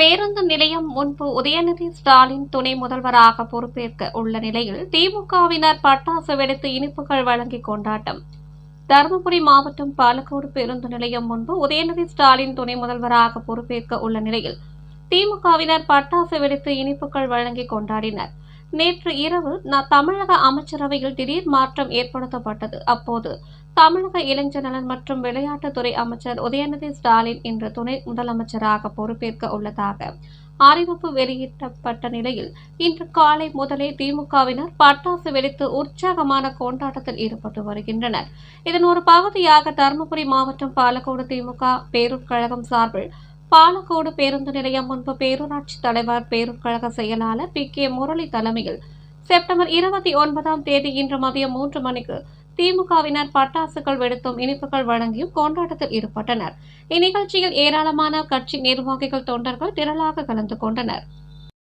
பேருந்து நிலையம் முன்பு உதயநிதி ஸ்டாலின் துணை முதல்வராக பொறுப்பேற்க உள்ள நிலையில் திமுகவினர் பட்டாசு வெடித்து இனிப்புகள் வழங்கி கொண்டாட்டம். தருமபுரி மாவட்டம் பாலக்கோடு பேருந்து நிலையம் முன்பு உதயநிதி ஸ்டாலின் துணை முதல்வராக பொறுப்பேற்க உள்ள நிலையில் திமுகவினர் பட்டாசு வெடித்து இனிப்புகள் வழங்கி கொண்டாடினர். நேற்று இரவு ந- தமிழக அமைச்சரவையில் திடீர் மாற்றம் ஏற்படுத்தப்பட்டது. அப்போது தமிழக இளைஞர் நலன் மற்றும் விளையாட்டுத்துறை அமைச்சர் உதயநிதி ஸ்டாலின் இன்று துணை முதலமைச்சராக பொறுப்பேற்க உள்ளதாக அறிவிப்பு வெளியிடப்பட்ட நிலையில் இன்று காலை முதலே திமுகவினர் பட்டாசு வெடித்து உற்சாகமான கொண்டாட்டத்தில் ஈடுபட்டு வருகின்றனர். இதன் ஒரு பகுதியாக தருமபுரி மாவட்டம் பாலக்கோடு திமுக பேரூர் கழகம் சார்பில் பாலக்கோடு பேருந்து நிலையம் முன்பு பேரூராட்சி தலைவர் பேருக்கழக கழக செயலாளர் பி கே முரளி தலைமையில் செப்டம்பர் இருபத்தி ஒன்பதாம் தேதி இன்று மதியம் மூன்று மணிக்கு திமுகவினர் பட்டாசுகள் வெடித்தும் இனிப்புகள் வழங்கியும் கொண்டாட்டத்தில் ஈடுபட்டனர். இந்நிகழ்ச்சியில் ஏராளமான கட்சி நிர்வாகிகள் தொண்டர்கள் திரளாக கலந்து கொண்டனர்.